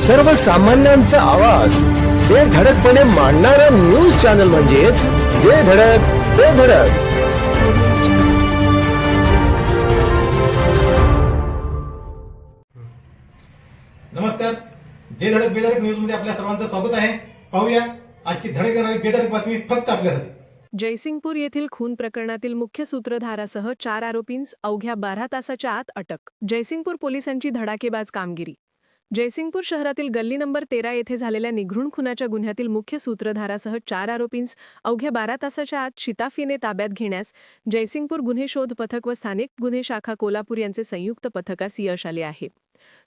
सर्वसामान्यांचा आवाज. हे धडकपणे मांडणारा न्यूज चॅनल म्हणजेच हे धडक ते धडक. नमस्कार. जे धडक बेधडक न्यूजमध्ये आपल्या सर्वांचं स्वागत आहे. पाहूया आजची धडक देणारी बेधडक बातमी फक्त आपल्यासाठी. जयसिंगपूर येथील खून प्रकरणातील मुख्य सूत्रधारासह चार आरोपींस अवघ्या बारा तासाच्या आत अटक. जयसिंगपूर पोलिसांची धडाकेबाज कामगिरी. जयसिंगपूर शहरातील गल्ली नंबर तेरा येथे झालेल्या निघृण खुनाच्या गुन्ह्यातील मुख्य सूत्रधारासह चार आरोपींस अवघ्या बारा तासाच्या आत शिताफीने ताब्यात घेण्यास जयसिंगपूर गुन्हे शोध पथक व स्थानिक गुन्हे शाखा कोल्हापूर यांचे संयुक्त पथकास यश आले आहे.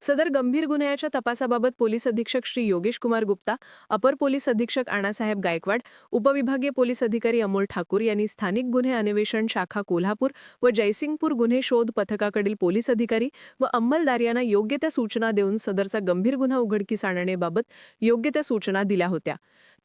सदर गंभीर गुन्ह्याच्या तपासाबाबत पोलीस अधीक्षक श्री योगेश कुमार गुप्ता अपर पोलीस अधीक्षक आणासाहेब गायकवाड उपविभागीय पोलीस अधिकारी अमोल ठाकूर यांनी स्थानिक गुन्हे अन्वेषण शाखा कोल्हापूर व जयसिंगपूर गुन्हे शोध पथकाकडील पोलीस अधिकारी व अंमलदार यांना योग्य त्या सूचना देऊन सदरचा गंभीर गुन्हा उघडकीस आणण्याबाबत योग्य त्या सूचना दिल्या होत्या.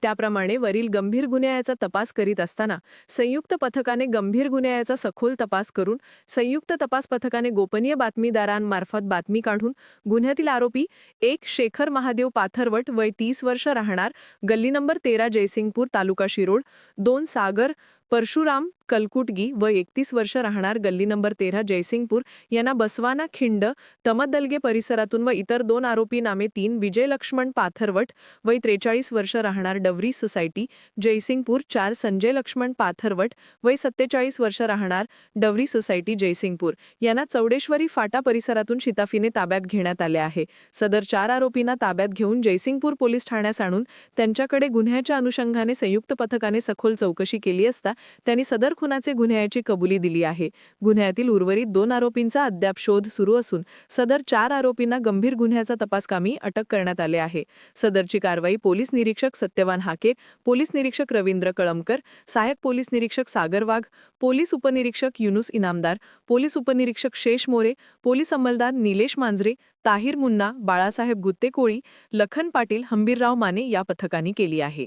त्याप्रमाणे वरील गंभीर गुन्ह्याचा तपास करीत असताना संयुक्त पथकाने गंभीर गुन्ह्याचा सखोल तपास करून संयुक्त तपास पथकाने गोपनीय बातमीदारांमार्फत बातमी काढून गुन्ह्यातील आरोपी एक शेखर महादेव पाथरवट वय तीस वर्ष राहणार गल्ली नंबर तेरा जयसिंगपूर तालुका शिरोड दोन सागर परशुराम कलकुटगी व एकतीस वर्ष राहणार गल्ली नंबर तेरा जयसिंगपूर यांना बसवाना खिंड तमदलगे परिसरातून व इतर दोन आरोपी नामे तीन विजय लक्ष्मण पाथरवट वय त्रेचाळीस वर्ष राहणार डवरी सोसायटी जयसिंगपूर चार संजय लक्ष्मण पाथरवट वय सत्तेचाळीस वर्ष राहणार डवरी सोसायटी जयसिंगपूर. यांना चौडेश्वरी फाटा परिसरातून शिताफीने ताब्यात घेण्यात आले आहे. सदर चार आरोपींना ताब्यात घेऊन जयसिंगपूर पोलीस ठाण्यास आणून त्यांच्याकडे गुन्ह्याच्या अनुषंगाने संयुक्त पथकाने सखोल चौकशी केली असता त्यांनी सदर खुनाचे गुन्ह्याची कबुली दिली आहे. गुन्ह्यातील उर्वरित दोन आरोपींचा अद्याप शोध सुरू असून सदर चार आरोपींना गंभीर गुन्ह्याचा तपासकामी अटक करण्यात आले आहे. सदरची कारवाई पोलीस निरीक्षक सत्यवान हाके पोलीस निरीक्षक रवींद्र कळमकर सहाय्यक पोलीस निरीक्षक सागर वाघ पोलीस उपनिरीक्षक युनुस इनामदार पोलीस उपनिरीक्षक शेष मोरे पोलीस अंमलदार निलेश मांजरे ताहिर मुन्ना बाळासाहेब गुत्ते कोळी लखन पाटील हंबीरराव माने या पथकाने केली आहे.